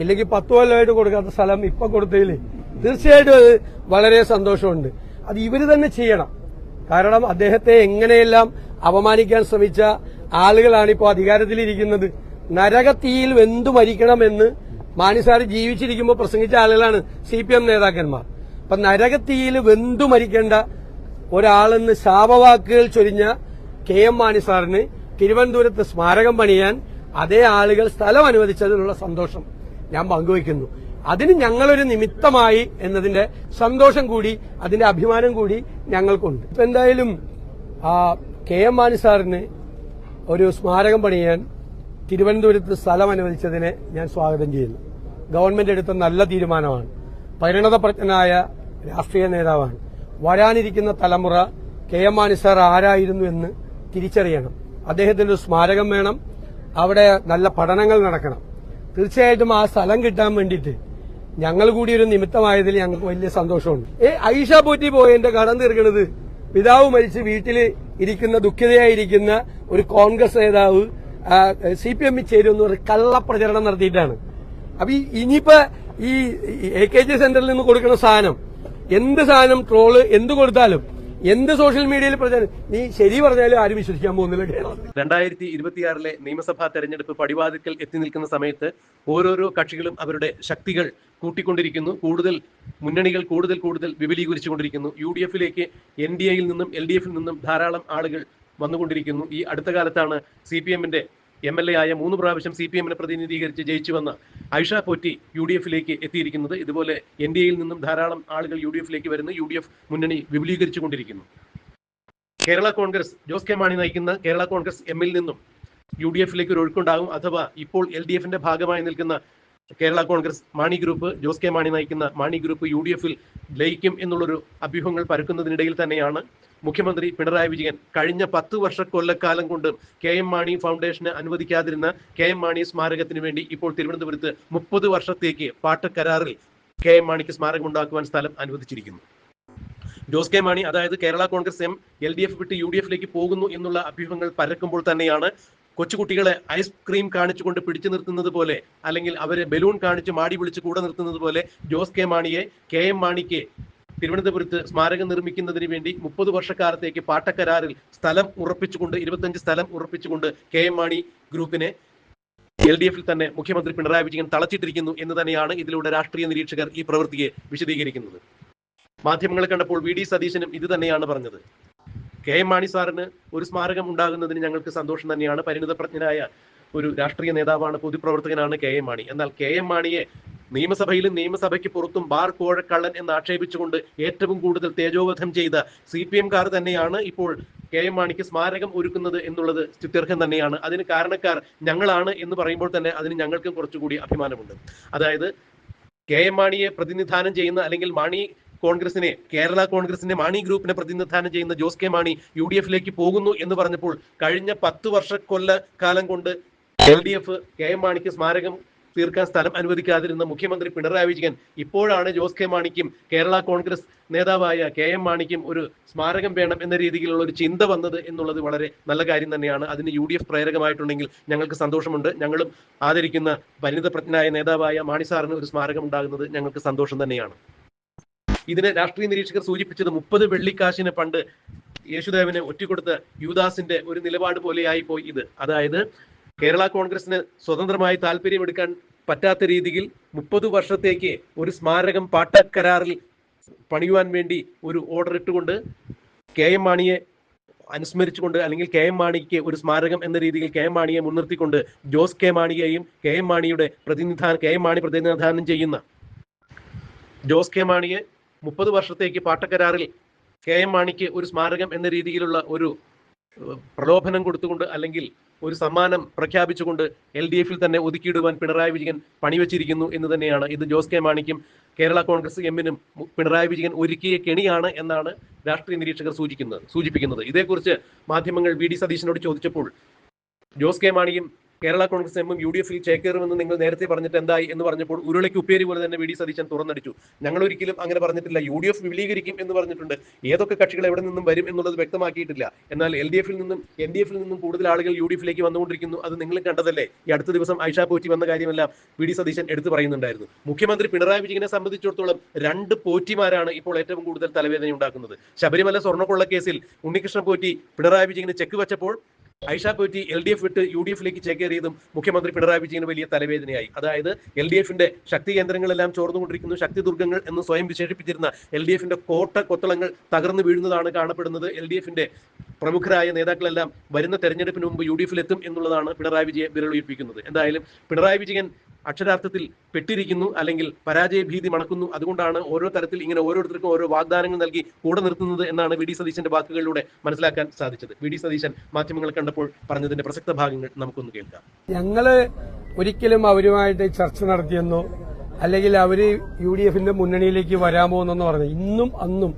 ഇല്ലെങ്കിൽ പത്ത് കൊല്ലമായിട്ട് കൊടുക്കാത്ത സ്ഥലം ഇപ്പൊ കൊടുത്തതിൽ തീർച്ചയായിട്ടും അത് വളരെ സന്തോഷമുണ്ട്. അത് ഇവർ തന്നെ ചെയ്യണം. കാരണം അദ്ദേഹത്തെ എങ്ങനെയെല്ലാം അപമാനിക്കാൻ ശ്രമിച്ച ആളുകളാണ് ഇപ്പോൾ അധികാരത്തിലിരിക്കുന്നത്. നരകത്തീയിൽ വെന്തു മരിക്കണമെന്ന് മാണിസാർ ജീവിച്ചിരിക്കുമ്പോൾ പ്രസംഗിച്ച ആളുകളാണ് സി പി എം നേതാക്കന്മാർ. അപ്പൊ നരകത്തീയിൽ വെന്തു മരിക്കേണ്ട ഒരാളെന്ന് ശാപവാക്കുകൾ ചൊരിഞ്ഞ കെ എം മാണിസാറിന് തിരുവനന്തപുരത്ത് സ്മാരകം പണിയാൻ അതേ ആളുകൾ സ്ഥലം അനുവദിച്ചതിലുള്ള സന്തോഷം. ഞാൻ പങ്കുവയ്ക്കുന്നു. അതിന് ഞങ്ങളൊരു നിമിത്തമായി എന്നതിന്റെ സന്തോഷം കൂടി അതിന്റെ അഭിമാനം കൂടി ഞങ്ങൾക്കുണ്ട്. ഇപ്പൊ എന്തായാലും കെ എം മാണി സാറിന് ഒരു സ്മാരകം പണിയാൻ തിരുവനന്തപുരത്ത് സ്ഥലം അനുവദിച്ചതിനെ ഞാൻ സ്വാഗതം ചെയ്യുന്നു. ഗവൺമെന്റ് എടുത്ത നല്ല തീരുമാനമാണ്. പരിണതപ്രജ്ഞനായ രാഷ്ട്രീയ നേതാവാണ്. വരാനിരിക്കുന്ന തലമുറ കെ എം മാണി സാർ ആരായിരുന്നു എന്ന് തിരിച്ചറിയണം. അദ്ദേഹത്തിന് ഒരു സ്മാരകം വേണം. അവിടെ നല്ല പഠനങ്ങൾ നടക്കണം. തീർച്ചയായിട്ടും ആ സ്ഥലം കിട്ടാൻ വേണ്ടിയിട്ട് ഞങ്ങൾ കൂടി ഒരു നിമിത്തമായതിൽ ഞങ്ങൾക്ക് വലിയ സന്തോഷമുണ്ട്. ഏ ഐഷ പോറ്റി പോയതിന്റെ കടം തീർക്കണത് പിതാവ് മരിച്ച് വീട്ടിൽ ഇരിക്കുന്ന ദുഃഖിതയായിരിക്കുന്ന ഒരു കോൺഗ്രസ് നേതാവ് സി പി എമ്മിൽ ചേരുന്ന ഒരു കള്ളപ്രചരണം നടത്തിയിട്ടാണ്. അപ്പൊ ഈ ഇനിയിപ്പോ ഈ എ കെ ജി സെന്ററിൽ നിന്ന് കൊടുക്കുന്ന സാധനം എന്ത് സാധനം ട്രോൾ എന്ത് കൊടുത്താലും എന്ത് സോഷ്യൽ മീഡിയയിൽ പ്രചാരം നീ ശരി പറഞ്ഞാലും ആരും വിശ്വസിക്കാൻ പോകുന്നില്ല കേരളത്തിൽ. രണ്ടായിരത്തി ഇരുപത്തിയാറിലെ നിയമസഭാ തെരഞ്ഞെടുപ്പ് പടിവാതിക്കൽ എത്തി നിൽക്കുന്ന സമയത്ത് ഓരോരോ കക്ഷികളും അവരുടെ ശക്തികൾ കൂട്ടിക്കൊണ്ടിരിക്കുന്നു. കൂടുതൽ മുന്നണികൾ കൂടുതൽ കൂടുതൽ വിപുലീകരിച്ചുകൊണ്ടിരിക്കുന്നു. യു ഡി എഫിലേക്ക് എൻ ഡി എയിൽ നിന്നും എൽ ഡി എഫിൽ നിന്നും ധാരാളം ആളുകൾ വന്നുകൊണ്ടിരിക്കുന്നു. ഈ അടുത്ത കാലത്താണ് സി പി എമ്മിന്റെ എം എൽ എ ആയ മൂന്ന് പ്രാവശ്യം സി പി എമ്മിനെ പ്രതിനിധീകരിച്ച് ജയിച്ചു വന്ന ഐഷ പോറ്റി യു ഡി എഫിലേക്ക് എത്തിയിരിക്കുന്നത്. ഇതുപോലെ എൻ ഡി എയിൽ നിന്നും ധാരാളം ആളുകൾ യു ഡി എഫിലേക്ക് വരുന്നു. യു ഡി എഫ് മുന്നണി വിപുലീകരിച്ചു കൊണ്ടിരിക്കുന്നു കേരള കോൺഗ്രസ് ജോസ് കെ മാണി നയിക്കുന്ന കേരള കോൺഗ്രസ് എമ്മിൽ നിന്നും യു ഡി എഫിലേക്ക് ഒരു ഒഴുക്കുണ്ടാകും. അഥവാ ഇപ്പോൾ എൽ ഡി എഫിന്റെ ഭാഗമായി നിൽക്കുന്ന കേരള കോൺഗ്രസ് മാണി ഗ്രൂപ്പ് ജോസ് കെ മാണി നയിക്കുന്ന മാണി ഗ്രൂപ്പ് യു ഡി എഫിൽ ലയിക്കും എന്നുള്ളൊരു അഭ്യൂഹങ്ങൾ പരക്കുന്നതിനിടയിൽ തന്നെയാണ് മുഖ്യമന്ത്രി പിണറായി വിജയൻ കഴിഞ്ഞ പത്ത് വർഷ കൊല്ലക്കാലം കൊണ്ട് കെ എം മാണി ഫൗണ്ടേഷന് അനുവദിക്കാതിരുന്ന കെ എം മാണി സ്മാരകത്തിന് വേണ്ടി ഇപ്പോൾ തിരുവനന്തപുരത്ത് മുപ്പത് വർഷത്തേക്ക് പാട്ടക്കരാറിൽ കെ എം മാണിക്ക് സ്മാരകം ഉണ്ടാക്കുവാൻ സ്ഥലം അനുവദിച്ചിരിക്കുന്നു. ജോസ് കെ മാണി അതായത് Kerala Congress M L D F വിട്ട് യു ഡി എഫിലേക്ക് പോകുന്നു എന്നുള്ള അഭ്യൂഹങ്ങൾ പരക്കുമ്പോൾ തന്നെയാണ് കൊച്ചുകുട്ടികളെ ഐസ്ക്രീം കാണിച്ചുകൊണ്ട് പിടിച്ചു നിർത്തുന്നത് പോലെ അല്ലെങ്കിൽ അവരെ ബലൂൺ കാണിച്ച് മാടി വിളിച്ച് കൂടെ നിർത്തുന്നത് പോലെ ജോസ് കെ മാണിയെ കെ എം മാണിക്ക് തിരുവനന്തപുരത്ത് സ്മാരകം നിർമ്മിക്കുന്നതിന് വേണ്ടി മുപ്പത് വർഷക്കാലത്തേക്ക് പാട്ടക്കരാറിൽ സ്ഥലം ഉറപ്പിച്ചുകൊണ്ട് ഇരുപത്തഞ്ച് സ്ഥലം ഉറപ്പിച്ചുകൊണ്ട് കെ എം മാണി ഗ്രൂപ്പിനെ എൽ ഡി എഫിൽ തന്നെ മുഖ്യമന്ത്രി പിണറായി വിജയൻ തളച്ചിട്ടിരിക്കുന്നു എന്ന് തന്നെയാണ് ഇതിലൂടെ രാഷ്ട്രീയ നിരീക്ഷകർ ഈ പ്രവൃത്തിയെ വിശദീകരിക്കുന്നത്. മാധ്യമങ്ങളെ കണ്ടപ്പോൾ വി ഡി സതീശനും ഇത് തന്നെയാണ് പറഞ്ഞത്. കെ എം മാണി സാറിന് ഒരു സ്മാരകം ഉണ്ടാകുന്നതിന് ഞങ്ങൾക്ക് സന്തോഷം തന്നെയാണ്. പരിണിതപ്രജ്ഞനായ ഒരു രാഷ്ട്രീയ നേതാവാണ് പൊതുപ്രവർത്തകനാണ് കെ എം മാണി. എന്നാൽ കെ എം മാണിയെ നിയമസഭയിലും നിയമസഭയ്ക്ക് പുറത്തും ബാർ കോഴക്കള്ളൻ എന്ന് ആക്ഷേപിച്ചുകൊണ്ട് ഏറ്റവും കൂടുതൽ തേജോവധം ചെയ്ത സി പി എംകാർ തന്നെയാണ് ഇപ്പോൾ കെ എം മാണിക്ക് സ്മാരകം ഒരുക്കുന്നത് എന്നുള്ളത് സ്തുത്യർഹം തന്നെയാണ്. അതിന് കാരണക്കാർ ഞങ്ങളാണ് എന്ന് പറയുമ്പോൾ തന്നെ അതിന് ഞങ്ങൾക്കും കുറച്ചുകൂടി അഭിമാനമുണ്ട്. അതായത് കെ എം മാണിയെ പ്രതിനിധാനം ചെയ്യുന്ന അല്ലെങ്കിൽ മാണി കോൺഗ്രസിനെ കേരള കോൺഗ്രസിന്റെ മാണി ഗ്രൂപ്പിനെ പ്രതിനിധാനം ചെയ്യുന്ന Jose K Mani U D എഫിലേക്ക് പോകുന്നു എന്ന് പറഞ്ഞപ്പോൾ കഴിഞ്ഞ പത്ത് വർഷ കൊല്ല കാലം കൊണ്ട് L D F K M മാണിക്ക് സ്മാരകം തീർക്കാൻ സ്ഥലം അനുവദിക്കാതിരുന്ന മുഖ്യമന്ത്രി പിണറായി വിജയൻ ഇപ്പോഴാണ് ജോസ് കെ മാണിക്കും കേരള കോൺഗ്രസ് നേതാവായ കെ എം മാണിക്കും ഒരു സ്മാരകം വേണം എന്ന രീതിയിലുള്ള ഒരു ചിന്ത വന്നത് എന്നുള്ളത് വളരെ നല്ല കാര്യം തന്നെയാണ്. അതിന് യു ഡി എഫ് പ്രേരകമായിട്ടുണ്ടെങ്കിൽ ഞങ്ങൾക്ക് സന്തോഷമുണ്ട്. ഞങ്ങളും ആദരിക്കുന്ന പരിണിതപ്രജ്ഞനായ നേതാവായ മാണി സാറിന് ഒരു സ്മാരകം ഉണ്ടാകുന്നത് ഞങ്ങൾക്ക് സന്തോഷം തന്നെയാണ്. ഇതിനെ രാഷ്ട്രീയ നിരീക്ഷകർ സൂചിപ്പിച്ചത് മുപ്പത് വെള്ളിക്കാശിന് പണ്ട് യേശുദേവനെ ഒറ്റിക്കൊടുത്ത യുദാസിന്റെ ഒരു നിലപാട് പോലെയായി പോയി ഇത്. അതായത് കേരള കോൺഗ്രസിന് സ്വതന്ത്രമായി താല്പര്യമെടുക്കാൻ പറ്റാത്ത രീതിയിൽ മുപ്പത് വർഷത്തേക്ക് ഒരു സ്മാരകം പാട്ട കരാറിൽ പണിയുവാൻ വേണ്ടി ഒരു ഓർഡർ ഇട്ടുകൊണ്ട് കെ എം മാണിയെ അനുസ്മരിച്ചുകൊണ്ട് അല്ലെങ്കിൽ കെ എം മാണിക്ക് ഒരു സ്മാരകം എന്ന രീതിയിൽ കെ എം മാണിയെ മുൻനിർത്തിക്കൊണ്ട് ജോസ് കെ മാണിയെയും കെ എം മാണിയുടെ പ്രതിനിധാനം കെ എം മാണി പ്രതിനിധാനം ചെയ്യുന്ന ജോസ് കെ മാണിയെ മുപ്പത് വർഷത്തേക്ക് പാട്ടക്കരാറിൽ കെ എം മാണിക്ക് ഒരു സ്മാരകം എന്ന രീതിയിലുള്ള ഒരു പ്രലോഭനം കൊടുത്തുകൊണ്ട് അല്ലെങ്കിൽ ഒരു സമ്മാനം പ്രഖ്യാപിച്ചുകൊണ്ട് എൽ ഡി എഫിൽ തന്നെ ഒതുക്കിയിടുവാൻ പിണറായി വിജയൻ പണിവെച്ചിരിക്കുന്നു എന്ന് തന്നെയാണ്. ഇത് ജോസ് കെ മാണിക്കും കേരള കോൺഗ്രസ് എമ്മിനും പിണറായി വിജയൻ ഒരുക്കിയ കെണിയാണ് എന്നാണ് രാഷ്ട്രീയ നിരീക്ഷകർ സൂചിക്കുന്നത് സൂചിപ്പിക്കുന്നത്. ഇതേക്കുറിച്ച് മാധ്യമങ്ങൾ വി ഡി സതീശനോട് ചോദിച്ചപ്പോൾ ജോസ് കെ മാണിയും കേരള കോൺഗ്രസ് എമ്മും യു ഡി എഫിൽ ചേക്കേറുമെന്ന് നിങ്ങൾ നേരത്തെ പറഞ്ഞിട്ട് എന്തായി എന്ന് പറഞ്ഞപ്പോൾ ഉരുളയ്ക്ക് ഉപ്പേരി പോലെ തന്നെ വി ഡി സതീശൻ തുറന്നടിച്ചു. ഞങ്ങൾ ഒരിക്കലും അങ്ങനെ പറഞ്ഞിട്ടില്ല. യു ഡി എഫ് വിപുലീകരിക്കും എന്ന് പറഞ്ഞിട്ടുണ്ട്. ഏതൊക്കെ കക്ഷികൾ എവിടെ നിന്നും വരും എന്നുള്ളത് വ്യക്തമാക്കിയിട്ടില്ല. എന്നാൽ എൽ ഡി എഫിൽ നിന്നും എൻ ഡി എഫിൽ നിന്നും കൂടുതൽ ആളുകൾ യു ഡി എഫിലേക്ക് വന്നുകൊണ്ടിരിക്കുന്നു. അത് നിങ്ങൾ കണ്ടതല്ലേ? ഈ അടുത്ത ദിവസം ഐഷ പോറ്റി വന്ന കാര്യമെല്ലാം വി ഡി സതീശൻ എടുത്തു പറയുന്നുണ്ടായിരുന്നു. മുഖ്യമന്ത്രി പിണറായി വിജയനെ സംബന്ധിച്ചിടത്തോളം രണ്ട് പോറ്റിമാരാണ് ഇപ്പോൾ ഏറ്റവും കൂടുതൽ തലവേദന ഉണ്ടാക്കുന്നത് ശബരിമല സ്വർണക്കൊള്ള കേസിൽ ഉണ്ണികൃഷ്ണൻ പോറ്റി പിണറായി വിജയന് ചെക്ക് വെച്ചപ്പോൾ Aisha Potti L D F വിട്ട് യു ഡി എഫിലേക്ക് ചേക്കേറിയതും മുഖ്യമന്ത്രി പിണറായി വിജയന് വലിയ തലവേദനയായി. അതായത് എൽ ഡി എഫിന്റെ ശക്തി കേന്ദ്രങ്ങളെല്ലാം ചോർന്നുകൊണ്ടിരിക്കുന്നു ശക്തി ദുർഗങ്ങൾ എന്ന് സ്വയം വിശേഷിപ്പിച്ചിരുന്ന എൽ ഡി എഫിന്റെ കോട്ട കൊത്തളങ്ങൾ തകർന്നു വീഴുന്നതാണ് കാണപ്പെടുന്നത്. എൽ ഡി എഫിന്റെ പ്രമുഖരായ നേതാക്കളെല്ലാം വരുന്ന തെരഞ്ഞെടുപ്പിന് മുമ്പ് യു ഡി എഫിലെത്തും എന്നുള്ളതാണ് പിണറായി വിജയൻ വിരളുയിപ്പിക്കുന്നത് എന്തായാലും പിണറായി വിജയൻ അക്ഷരാർത്ഥത്തിൽ പെട്ടിരിക്കുന്നു അല്ലെങ്കിൽ പരാജയ ഭീതി മണക്കുന്നു. അതുകൊണ്ടാണ് ഓരോ തരത്തിൽ ഇങ്ങനെ ഓരോരുത്തർക്കും ഓരോ വാഗ്ദാനങ്ങൾ നൽകി കൂടെ നിർത്തുന്നത് എന്നാണ് വി ഡി സതീശന്റെ വാക്കുകളിലൂടെ മനസ്സിലാക്കാൻ സാധിച്ചത്. വി ഡി സതീശൻ മാധ്യമങ്ങൾ കണ്ടപ്പോൾ പറഞ്ഞതിന്റെ പ്രസക്ത ഭാഗങ്ങൾ നമുക്കൊന്ന് കേൾക്കാം. ഞങ്ങൾ ഒരിക്കലും അവരുമായിട്ട് ചർച്ച നടത്തിയെന്നോ അല്ലെങ്കിൽ അവർ യു ഡി എഫിന്റെ മുന്നണിയിലേക്ക് വരാൻ പോകുന്നെന്ന് പറഞ്ഞു ഇന്നും അന്നും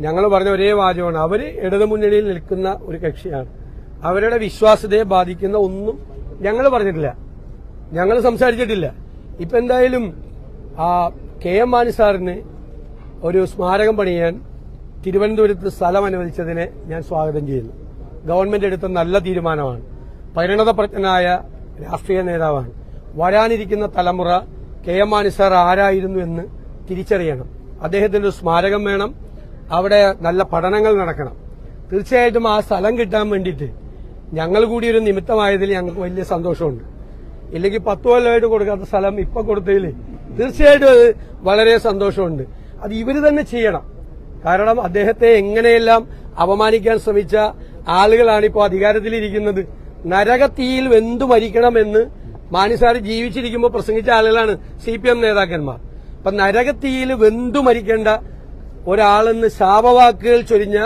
ഞങ്ങൾ പറഞ്ഞ ഒരേ വാചകമാണ്. അവർ ഇടതു മുന്നണിയിൽ നിൽക്കുന്ന ഒരു കക്ഷിയാണ്. അവരുടെ വിശ്വാസ്യതയെ ബാധിക്കുന്ന ഒന്നും ഞങ്ങൾ പറഞ്ഞിട്ടില്ല. ഞങ്ങൾ സംസാരിച്ചിട്ടില്ല. ഇപ്പൊ എന്തായാലും ആ കെ എം മാണി സാറിന് ഒരു സ്മാരകം പണിയാൻ തിരുവനന്തപുരത്ത് സ്ഥലം അനുവദിച്ചതിനെ ഞാൻ സ്വാഗതം ചെയ്യുന്നു. ഗവൺമെന്റ് എടുത്ത നല്ല തീരുമാനമാണ്. പരിണതപ്രജ്ഞനായ രാഷ്ട്രീയ നേതാവാണ്. വരാനിരിക്കുന്ന തലമുറ കെ എം മാണി സാർ ആരായിരുന്നു എന്ന് തിരിച്ചറിയണം. അദ്ദേഹത്തിന് ഒരു സ്മാരകം വേണം. അവിടെ നല്ല പഠനങ്ങൾ നടക്കണം. തീർച്ചയായിട്ടും ആ സ്ഥലം കിട്ടാൻ വേണ്ടിയിട്ട് ഞങ്ങൾ കൂടി ഒരു നിമിത്തമായതിൽ ഞങ്ങൾക്ക് വലിയ സന്തോഷമുണ്ട്. ഇല്ലെങ്കിൽ പത്ത് കൊല്ലമായിട്ട് കൊടുക്കാത്ത സ്ഥലം ഇപ്പൊ കൊടുത്തതിൽ തീർച്ചയായിട്ടും അത് വളരെ സന്തോഷമുണ്ട്. അത് ഇവർ തന്നെ ചെയ്യണം. കാരണം അദ്ദേഹത്തെ എങ്ങനെയെല്ലാം അപമാനിക്കാൻ ശ്രമിച്ച ആളുകളാണ് ഇപ്പോൾ അധികാരത്തിലിരിക്കുന്നത്. നരകത്തീയിൽ വെന്തു മരിക്കണമെന്ന് മാണിസാർ ജീവിച്ചിരിക്കുമ്പോൾ പ്രസംഗിച്ച ആളുകളാണ് സി പി എം നേതാക്കന്മാർ. അപ്പൊ നരകത്തീയിൽ വെന്തു മരിക്കേണ്ട ഒരാളെന്ന് ശാപവാക്കുകൾ ചൊരിഞ്ഞ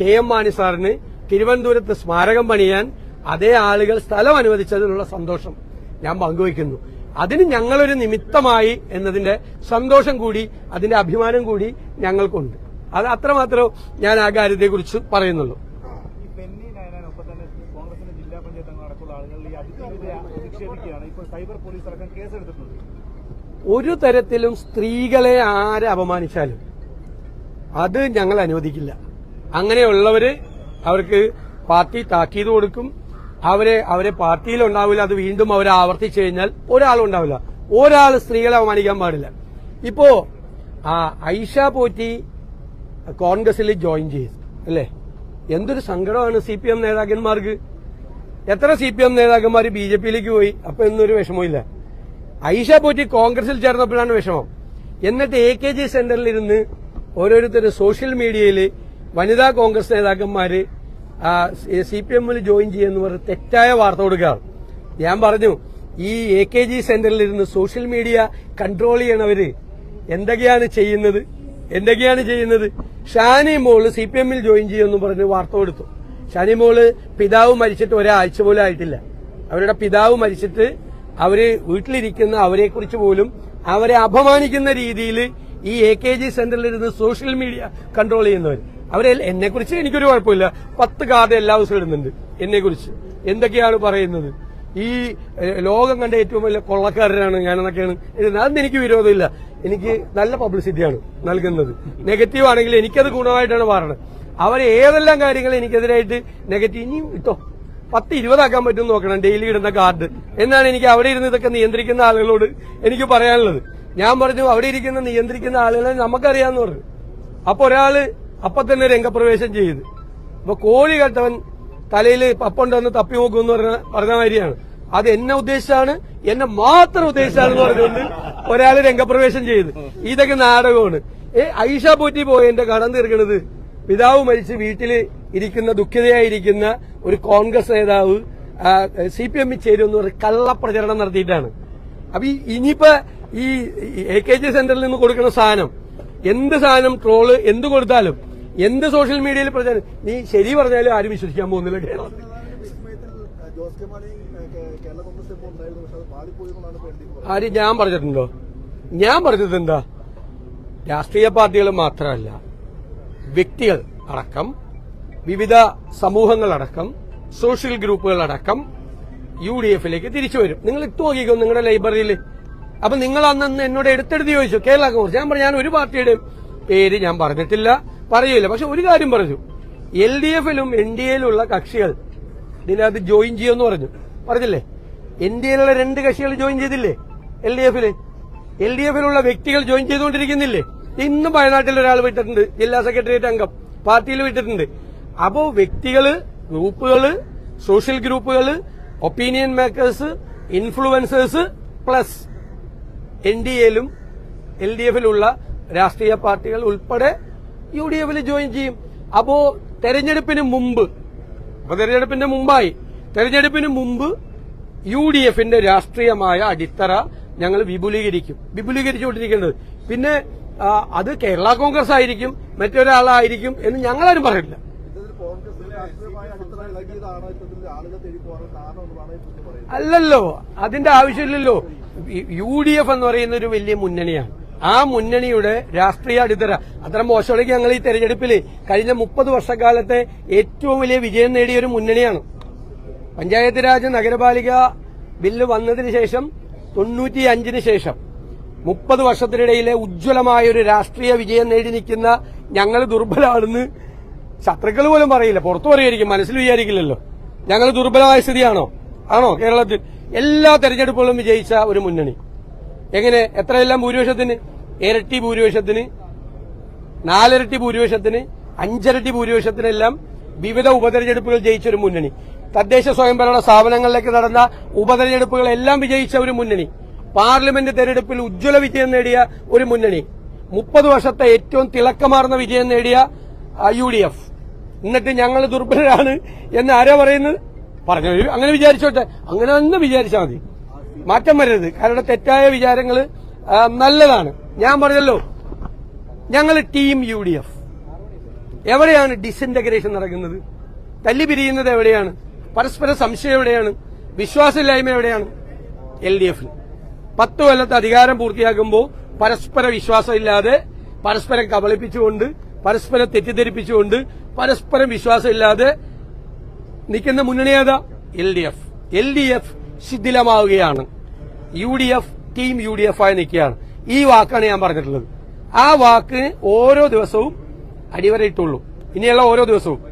കെ എം മാണി സാറിന് തിരുവനന്തപുരത്ത് സ്മാരകം പണിയാൻ അതേ ആളുകൾ സ്ഥലം അനുവദിച്ചതിനുള്ള സന്തോഷം. ഞാൻ പങ്കുവയ്ക്കുന്നു. അതിന് ഞങ്ങളൊരു നിമിത്തമായി എന്നതിന്റെ സന്തോഷം കൂടി അതിന്റെ അഭിമാനം കൂടി ഞങ്ങൾക്കുണ്ട്. അത് അത്രമാത്രം ഞാൻ ആ കാര്യത്തെക്കുറിച്ച് പറയുന്നുള്ളൂ. ഒരു തരത്തിലും സ്ത്രീകളെ ആരെ അപമാനിച്ചാലും അത് ഞങ്ങൾ അനുവദിക്കില്ല. അങ്ങനെയുള്ളവര് അവർക്ക് പാർട്ടി താക്കീത് കൊടുക്കും അവരെ അവരെ പാർട്ടിയിൽ ഉണ്ടാവില്ല അത് വീണ്ടും അവരെ ആവർത്തിച്ചു കഴിഞ്ഞാൽ ഒരാളും ഉണ്ടാവില്ല ഒരാൾ സ്ത്രീകളെ അപമാനിക്കാൻ പാടില്ല. ഇപ്പോ ആ ഐഷ പോറ്റി കോൺഗ്രസിൽ ജോയിൻ ചെയ്തു അല്ലേ? എന്തൊരു സങ്കടമാണ് സി പി എം നേതാക്കന്മാർക്ക്. എത്ര സി പി എം നേതാക്കന്മാർ ബി ജെ പിയിലേക്ക് പോയി അപ്പൊ എന്നൊരു വിഷമമില്ല ഐഷ പോറ്റി കോൺഗ്രസിൽ ചേർന്നപ്പോഴാണ് വിഷമം. എന്നിട്ട് എ കെ ജി സെന്ററിലിരുന്ന് ഓരോരുത്തരും സോഷ്യൽ മീഡിയയിൽ വനിതാ കോൺഗ്രസ് നേതാക്കന്മാര് സി പി എമ്മിൽ ജോയിൻ ചെയ്യുമെന്ന് പറഞ്ഞ് തെറ്റായ വാർത്ത കൊടുക്കുകയാണ്. ഞാൻ പറഞ്ഞു ഈ എ കെ ജി സെന്ററിൽ ഇരുന്ന് സോഷ്യൽ മീഡിയ കൺട്രോൾ ചെയ്യണവര് എന്തൊക്കെയാണ് ചെയ്യുന്നത്? എന്തൊക്കെയാണ് ചെയ്യുന്നത്? ഷാനി മോൾ സി പി എമ്മിൽ ജോയിൻ ചെയ്യുമെന്ന് പറഞ്ഞ് വാർത്ത കൊടുത്തു. ഷാനി മോൾ പിതാവ് മരിച്ചിട്ട് ഒരാഴ്ച പോലും ആയിട്ടില്ല. അവരുടെ പിതാവ് മരിച്ചിട്ട് അവർ വീട്ടിലിരിക്കുന്ന അവരെ കുറിച്ച് പോലും അവരെ അപമാനിക്കുന്ന രീതിയിൽ ഈ എ കെ ജി സെന്ററിൽ ഇരുന്ന് സോഷ്യൽ മീഡിയ കൺട്രോൾ ചെയ്യുന്നവർ അവരെ എന്നെ കുറിച്ച് എനിക്കൊരു കുഴപ്പമില്ല. പത്ത് കാർഡ് എല്ലാ ദിവസവും ഇടുന്നുണ്ട്. എന്നെ കുറിച്ച് എന്തൊക്കെയാണ് പറയുന്നത്? ഈ ലോകം കണ്ട ഏറ്റവും വലിയ കൊള്ളക്കാരനാണ് ഞാനെന്നൊക്കെയാണ് അതൊന്നും എനിക്ക് വിരോധമില്ല. എനിക്ക് നല്ല പബ്ലിസിറ്റിയാണ് നൽകുന്നത്. നെഗറ്റീവ് ആണെങ്കിൽ എനിക്കത് ഗുണമായിട്ടാണ് പറയുന്നത് അവർ ഏതെല്ലാം കാര്യങ്ങൾ എനിക്കെതിരായിട്ട് നെഗറ്റീവ് ഇനിയും ഇട്ടോ? പത്ത് ഇരുപതാക്കാൻ പറ്റും നോക്കണം. ഡെയിലി ഇടുന്ന കാർഡ്. എന്നാണ് എനിക്ക് അവിടെ ഇരുന്ന് ഇതൊക്കെ നിയന്ത്രിക്കുന്ന ആളുകളോട് എനിക്ക് പറയാനുള്ളത്. ഞാൻ പറഞ്ഞു അവിടെ ഇരിക്കുന്ന നിയന്ത്രിക്കുന്ന ആളുകളെ നമുക്കറിയാന്ന് പറഞ്ഞു. അപ്പൊ ഒരാൾ അപ്പൊ തന്നെ രംഗപ്രവേശം ചെയ്ത്. അപ്പൊ കോഴി കെട്ടവൻ തലയിൽ പപ്പുണ്ടെന്ന് തപ്പി നോക്കുമെന്ന് പറഞ്ഞ പറഞ്ഞ മാതിരിയാണ്. അത് എന്നെ ഉദ്ദേശിച്ചാണ് എന്നെ മാത്രം ഉദ്ദേശിച്ചാണെന്ന് പറഞ്ഞുകൊണ്ട് ഒരാൾ രംഗപ്രവേശം ചെയ്ത്. ഇതൊക്കെ നാടകമാണ്. ഏ ഐഷ പോറ്റി പോയതിന്റെ കടം തീർക്കണത്. പിതാവ് മരിച്ച് വീട്ടിൽ ഇരിക്കുന്ന ദുഃഖിതയായിരിക്കുന്ന ഒരു കോൺഗ്രസ് നേതാവ് സി പി എമ്മിൽ ചേരുമെന്ന് പറഞ്ഞ് കള്ളപ്രചരണം നടത്തിയിട്ടാണ്. അപ്പൊ ഈ ഇനിയിപ്പോ ഈ എ കെ ജി സെന്ററിൽ നിന്ന് കൊടുക്കുന്ന സാധനം എന്ത് സാധനം ട്രോൾ എന്ത് കൊടുത്താലും എന്ത് സോഷ്യൽ മീഡിയയിൽ പ്രചാരം നീ ശരി പറഞ്ഞാലും ആരും വിശ്വസിക്കാൻ പോകുന്നില്ല കേരളത്തിൽ. ആര് ഞാൻ പറഞ്ഞിട്ടുണ്ടോ? ഞാൻ പറഞ്ഞത് എന്താ? രാഷ്ട്രീയ പാർട്ടികൾ മാത്രമല്ല വ്യക്തികൾ അടക്കം വിവിധ സമൂഹങ്ങളടക്കം സോഷ്യൽ ഗ്രൂപ്പുകൾ അടക്കം യു ഡി എഫിലേക്ക് തിരിച്ചു വരും. നിങ്ങൾ ഇട്ട് നോക്കിക്കോ നിങ്ങളുടെ ലൈബ്രറിയിൽ. അപ്പൊ നിങ്ങൾ അന്ന് എന്നോട് എടുത്തെടുത്ത് ചോദിച്ചു കേരള കോൺഗ്രസ്. ഞാൻ പറഞ്ഞു ഞാൻ ഒരു പാർട്ടിയുടെയും പേര് ഞാൻ പറഞ്ഞിട്ടില്ല. പറയൂല. പക്ഷെ ഒരു കാര്യം പറഞ്ഞു. എൽ ഡി എഫിലും എൻ ഡി എയിലുള്ള കക്ഷികൾ ഇതിനകത്ത് ജോയിൻ ചെയ്യുമെന്ന് പറഞ്ഞു. പറഞ്ഞില്ലേ? എൻ ഡി എയിലുള്ള രണ്ട് കക്ഷികൾ ജോയിൻ ചെയ്തില്ലേ? എൽ ഡി എഫിൽ. എൽ ഡി എഫിലുള്ള വ്യക്തികൾ ജോയിൻ ചെയ്തുകൊണ്ടിരിക്കുന്നില്ലേ? ഇന്നും വയനാട്ടിൽ ഒരാൾ വിട്ടിട്ടുണ്ട്. ജില്ലാ സെക്രട്ടേറിയറ്റ് അംഗം. പാർട്ടിയിൽ വിട്ടിട്ടുണ്ട്. അപ്പോ വ്യക്തികൾ ഗ്രൂപ്പുകൾ സോഷ്യൽ ഗ്രൂപ്പുകൾ opinion makers influencers plus N D എയിലും L D എഫിലുള്ള രാഷ്ട്രീയ പാർട്ടികൾ ഉൾപ്പെടെ യു ഡി എഫിൽ ജോയിൻ ചെയ്യും. അപ്പോ തെരഞ്ഞെടുപ്പിന് മുമ്പ് അപ്പൊ തെരഞ്ഞെടുപ്പിന്റെ മുമ്പായി. തെരഞ്ഞെടുപ്പിന് മുമ്പ് യു ഡി എഫിന്റെ രാഷ്ട്രീയമായ അടിത്തറ ഞങ്ങൾ വിപുലീകരിക്കും. വിപുലീകരിച്ചുകൊണ്ടിരിക്കുന്നത്. പിന്നെ അത് കേരള കോൺഗ്രസ് ആയിരിക്കും മറ്റൊരാളായിരിക്കും എന്ന് ഞങ്ങളാരും പറയില്ല. അല്ലല്ലോ അതിന്റെ ആവശ്യമില്ലല്ലോ. യു ഡി എഫ് എന്ന് പറയുന്ന ഒരു വലിയ മുന്നണിയാണ്. ആ മുന്നണിയുടെ രാഷ്ട്രീയ അടിത്തറ. അത്ര മോശമാണെങ്കിൽ ഞങ്ങൾ ഈ തെരഞ്ഞെടുപ്പിൽ കഴിഞ്ഞ മുപ്പത് വർഷക്കാലത്തെ ഏറ്റവും വലിയ വിജയം നേടിയ ഒരു മുന്നണിയാണ്. പഞ്ചായത്ത് രാജ് നഗരപാലിക ബില്ല് വന്നതിന് ശേഷം തൊണ്ണൂറ്റി അഞ്ചിന് ശേഷം മുപ്പത് വർഷത്തിനിടയിലെ ഉജ്ജ്വലമായ ഒരു രാഷ്ട്രീയ വിജയം നേടി നിൽക്കുന്ന ഞങ്ങൾ ദുർബലമാണെന്ന് ശത്രുക്കൾ പോലും പറയില്ല. പുറത്തു പറയുമായിരിക്കും മനസ്സിൽ വിചാരിക്കില്ലല്ലോ. ഞങ്ങൾ ദുർബലമായ സ്ഥിതിയാണോ? ആണോ കേരളത്തിൽ എല്ലാ തെരഞ്ഞെടുപ്പുകളും വിജയിച്ച ഒരു മുന്നണി. എങ്ങനെ? എത്രയെല്ലാം ഭൂരിപക്ഷത്തിന്? ഇരട്ടി ഭൂരിപക്ഷത്തിന് നാലിരട്ടി ഭൂരിപക്ഷത്തിന് അഞ്ചിരട്ടി ഭൂരിപക്ഷത്തിനെല്ലാം വിവിധ ഉപതെരഞ്ഞെടുപ്പുകൾ ജയിച്ച ഒരു മുന്നണി. തദ്ദേശ സ്വയംഭരണ സ്ഥാപനങ്ങളിലേക്ക് നടന്ന ഉപതെരഞ്ഞെടുപ്പുകളെല്ലാം വിജയിച്ച ഒരു മുന്നണി. പാർലമെന്റ് തെരഞ്ഞെടുപ്പിൽ ഉജ്ജ്വല വിജയം നേടിയ ഒരു മുന്നണി. മുപ്പത് വർഷത്തെ ഏറ്റവും തിളക്കമാർന്ന വിജയം നേടിയ യു ഡി എഫ്. എന്നിട്ട് ഞങ്ങൾ ദുർബലരാണ് എന്ന് ആരാ പറയുന്നത്? പറഞ്ഞു അങ്ങനെ വിചാരിച്ചോട്ടെ. അങ്ങനെ തന്നെ വിചാരിച്ചാൽ മതി. മാറ്റം വരരുത്. കാരണം തെറ്റായ വിചാരങ്ങൾ നല്ലതാണ്. ഞാൻ പറഞ്ഞല്ലോ ഞങ്ങൾ ടീം യു ഡി എഫ് എവിടെയാണ് ഡിസിന്റഗ്രേഷൻ നടക്കുന്നത്? തല്ലി പിരിയുന്നത് എവിടെയാണ്? പരസ്പര സംശയം എവിടെയാണ്? വിശ്വാസമില്ലായ്മ എവിടെയാണ്? എൽ ഡി എഫിൽ പത്ത് കൊല്ലത്തെ അധികാരം പൂർത്തിയാക്കുമ്പോൾ പരസ്പര വിശ്വാസമില്ലാതെ പരസ്പരം കബളിപ്പിച്ചുകൊണ്ട് പരസ്പരം തെറ്റിദ്ധരിപ്പിച്ചുകൊണ്ട് പരസ്പരം വിശ്വാസമില്ലാതെ നിൽക്കുന്ന മുന്നണി ഏതാ? L D F L D F ശിഥിലമാവുകയാണ്. U D F team U D F ആയി നിൽക്കുകയാണ്. ഈ വാക്കാണ് ഞാൻ പറഞ്ഞിട്ടുള്ളത്. ആ വാക്ക് ഓരോ ദിവസവും അടിവരയിട്ടുള്ളൂ. ഇനിയുള്ള ഓരോ ദിവസവും.